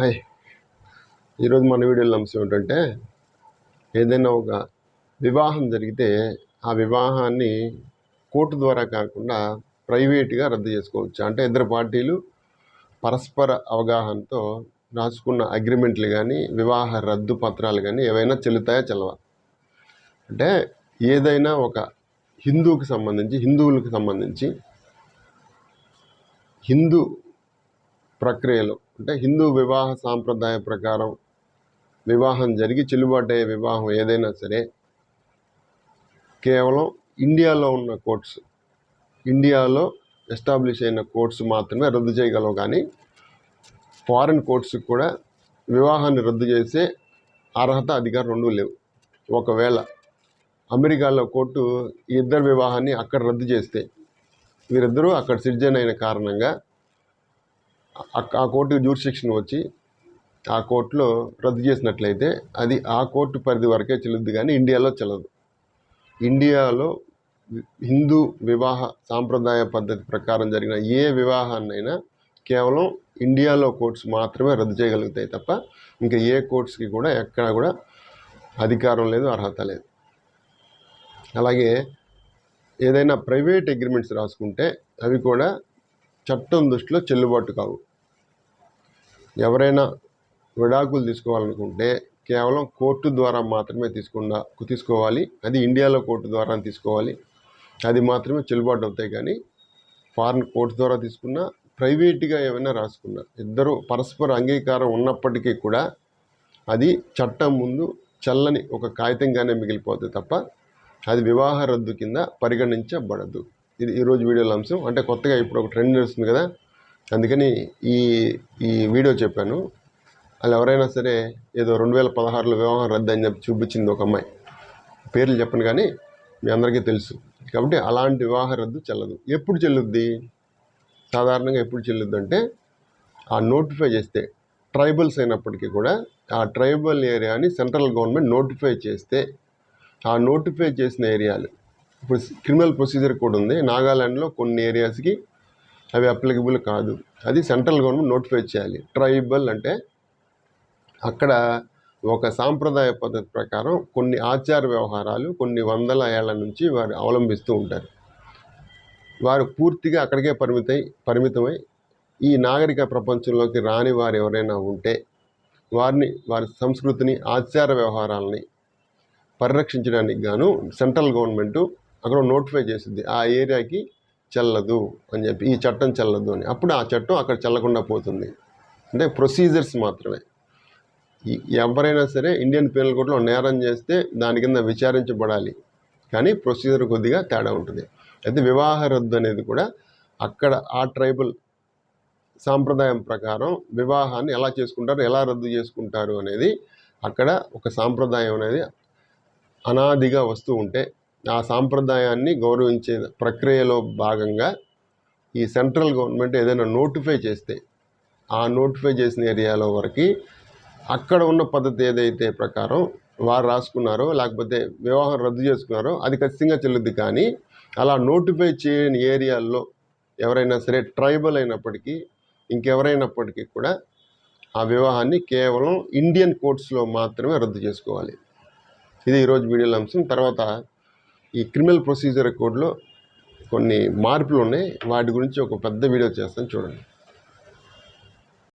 Hi. ఈరోజు మన వీడియోలో అంశం ఏంటంటే ఏదైనా ఒక వివాహం జరిగితే ఆ వివాహాన్ని కోర్టు ద్వారా కాకుండా ప్రైవేట్గా రద్దు చేసుకోవచ్చు. అంటే ఇద్దరు పార్టీలు పరస్పర అవగాహనతో రాసుకున్న అగ్రిమెంట్లు కానీ వివాహ రద్దు పత్రాలు కానీ ఏవైనా చెల్లుతాయా చెల్లవా? అంటే ఏదైనా ఒక హిందువుకి సంబంధించి హిందువులకు సంబంధించి హిందూ ప్రక్రియలు. అంటే హిందూ వివాహ సాంప్రదాయ ప్రకారం వివాహం జరిగి చెల్లుబాటు అయ్యే వివాహం ఏదైనా సరే కేవలం ఇండియాలో ఉన్న కోర్ట్స్ ఇండియాలో ఎస్టాబ్లిష్ అయిన కోర్ట్స్ మాత్రమే రద్దు చేయగలవు. కానీ ఫారిన్ కోర్ట్స్కి కూడా వివాహాన్ని రద్దు చేసే అర్హత అధికారం రెండూ లేవు. ఒకవేళ అమెరికాలో కోర్టు ఇద్దరు వివాహాన్ని అక్కడ రద్దు చేస్తే వీరిద్దరూ అక్కడ సిటిజన్ అయిన కారణంగా ఆ- కోర్టు కోర్టుకి జ్యూరిస్డిక్షన్ వచ్చి ఆ కోర్టులో రద్దు చేసినట్లయితే అది ఆ కోర్టు పరిధి వరకే చెల్లుద్ది కానీ ఇండియాలో చెల్లదు. ఇండియాలో హిందూ వివాహ సాంప్రదాయ పద్ధతి ప్రకారం జరిగిన ఏ వివాహాన్నైనా కేవలం ఇండియాలో కోర్ట్స్ మాత్రమే రద్దు చేయగలుగుతాయి తప్ప ఇంకా ఏ కోర్ట్స్కి కూడా ఎక్కడ కూడా అధికారం లేదు అర్హత లేదు. అలాగే ఏదైనా ప్రైవేట్ అగ్రిమెంట్స్ రాసుకుంటే అవి కూడా చట్టం దృష్టిలో చెల్లుబాటు కావు. ఎవరైనా విడాకులు తీసుకోవాలనుకుంటే కేవలం కోర్టు ద్వారా మాత్రమే తీసుకున్న తీసుకోవాలి. అది ఇండియాలో కోర్టు ద్వారా తీసుకోవాలి. అది మాత్రమే చెల్లుబాటు అవుతాయి కానీ ఫారిన్ కోర్టు ద్వారా తీసుకున్నా ప్రైవేట్గా ఏమైనా రాసుకున్నా ఇద్దరు పరస్పర అంగీకారం ఉన్నప్పటికీ కూడా అది చట్టం ముందు చల్లని ఒక కాగితంగానే మిగిలిపోతుంది తప్ప అది వివాహ రద్దు కింద పరిగణించబడదు. ఇది ఈరోజు వీడియోలో అంశం. అంటే కొత్తగా ఇప్పుడు ఒక ట్రెండ్ నడుస్తుంది కదా అందుకని ఈ ఈ వీడియో చెప్పాను. వాళ్ళు ఎవరైనా సరే ఏదో రెండు వేల పదహారులో వివాహం రద్దు అని చెప్పి చూపించింది ఒక అమ్మాయి. పేర్లు చెప్పను కానీ మీ అందరికీ తెలుసు. కాబట్టి అలాంటి వివాహ రద్దు చెల్లదు. ఎప్పుడు చెల్లుద్ది? సాధారణంగా ఎప్పుడు చెల్లుద్ది అంటే ఆ నోటిఫై చేస్తే ట్రైబల్స్ అయినప్పటికీ కూడా ఆ ట్రైబల్ ఏరియాని సెంట్రల్ గవర్నమెంట్ నోటిఫై చేస్తే ఆ నోటిఫై చేసిన ఏరియాలు ఇప్పుడు క్రిమినల్ ప్రొసీజర్ కూడా ఉంది. నాగాలాండ్లో కొన్ని ఏరియాస్కి అవి అప్లికబుల్ కాదు. అది సెంట్రల్ గవర్నమెంట్ నోటిఫై చేయాలి. ట్రైబల్ అంటే అక్కడ ఒక సాంప్రదాయ పద్ధతి ప్రకారం కొన్ని ఆచార వ్యవహారాలు కొన్ని వందల ఏళ్ళ నుంచి వారు అవలంబిస్తూ ఉంటారు. వారు పూర్తిగా అక్కడికే పరిమితై పరిమితమై ఈ నాగరిక ప్రపంచంలోకి రాని వారు ఎవరైనా ఉంటే వారిని వారి సంస్కృతిని ఆచార వ్యవహారాలని పరిరక్షించడానికి గాను సెంట్రల్ గవర్నమెంట్ అక్కడ నోటిఫై చేసింది. ఆ ఏరియాకి చెల్లదు అని చెప్పి ఈ చట్టం చెల్లదు అని. అప్పుడు ఆ చట్టం అక్కడ చెల్లకుండా పోతుంది. అంటే ప్రొసీజర్స్ మాత్రమే. ఎవరైనా సరే ఇండియన్ పీనల్ కోడ్లో నేరం చేస్తే దాని కింద విచారించబడాలి. కానీ ప్రొసీజర్ కొద్దిగా తేడా ఉంటుంది. అయితే వివాహ రద్దు అనేది కూడా అక్కడ ఆ ట్రైబల్ సాంప్రదాయం ప్రకారం వివాహాన్ని ఎలా చేసుకుంటారు ఎలా రద్దు చేసుకుంటారు అనేది అక్కడ ఒక సాంప్రదాయం అనేది అనాదిగా వస్తూ ఉంటే ఆ సాంప్రదాయాన్ని గౌరవించే ప్రక్రియలో భాగంగా ఈ సెంట్రల్ గవర్నమెంట్ ఏదైనా నోటిఫై చేస్తే ఆ నోటిఫై చేసిన ఏరియాలో వరకు అక్కడ ఉన్న పద్ధతి ఏదైతే ప్రకారం వారు రాసుకున్నారో లేకపోతే వివాహం రద్దు చేసుకున్నారో అది ఖచ్చితంగా చెల్లుద్ది. కానీ అలా నోటిఫై చేయని ఏరియాల్లో ఎవరైనా సరే ట్రైబల్ అయినప్పటికీ ఇంకెవరైనప్పటికీ కూడా ఆ వివాహాన్ని కేవలం ఇండియన్ కోర్ట్స్లో మాత్రమే రద్దు చేసుకోవాలి. ఇది ఈరోజు వీడియోలో అంశం. తర్వాత ఈ క్రిమినల్ ప్రొసీజర్ కోడ్లో కొన్ని మార్పులు ఉన్నాయి. వాటి గురించి ఒక పెద్ద వీడియో చేస్తాను. చూడండి.